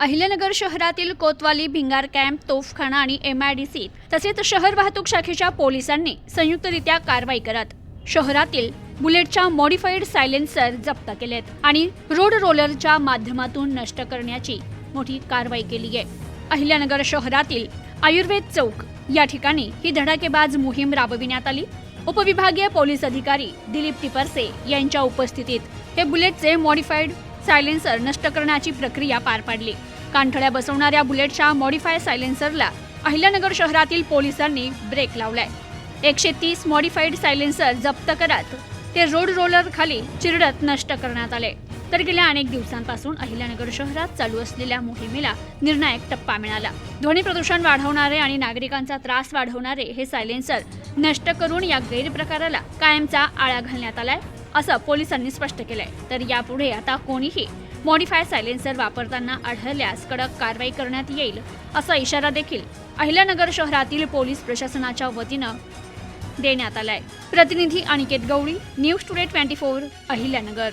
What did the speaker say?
अहिल्यानगर शहरातील कोतवाली भिंगार कॅम्प तोफखाना आणि M I D C तसेच शहर वाहतूक शाखेच्या पोलिसांनी संयुक्तरित्या कारवाई करत शहरातील बुलेटच्या मॉडिफाईड सायलेन्सर जप्त केलेत आणि रोड रोलरच्या माध्यमातून नष्ट करण्याची मोठी कारवाई केली आहे. अहिल्यानगर शहरातील आयुर्वेद चौक या ठिकाणी ही धडाकेबाज मोहीम राबविण्यात आली. उपविभागीय पोलीस अधिकारी दिलीप टिपरसे यांच्या उपस्थितीत हे बुलेटचे मॉडिफाईड सायलेन्सर नष्ट करण्याची प्रक्रिया पार पाडली. कानठळ्या बसवणाऱ्या बुलेटच्या मॉडिफाय सायलेन्सरला अहिल्यानगर शहरातील पोलिसांनी ब्रेक लावलाय. एकशे तीस मॉडिफाईड सायलेन्सर जप्त करत. ते रोड रोलर खाली चिरडत नष्ट करण्यात आले. तर गेल्या अनेक दिवसांपासून अहिल्यानगर शहरात चालू असलेल्या मोहिमेला निर्णायक टप्पा मिळाला. ध्वनी प्रदूषण वाढवणारे आणि नागरिकांचा त्रास वाढवणारे हे सायलेन्सर नष्ट करून या गैरप्रकाराला कायमचा आळा घालण्यात आलाय असं पोलिसांनी स्पष्ट केलंय. तर यापुढे आता कोणीही मॉडिफाय सायलेन्सर वापरताना आढळल्यास कडक कारवाई करण्यात येईल असा इशारा देखील अहिल्यानगर शहरातील पोलीस प्रशासनाच्या वतीनं देण्यात आलाय. प्रतिनिधी Aniket Gawali news today twenty four Ahilyanagar.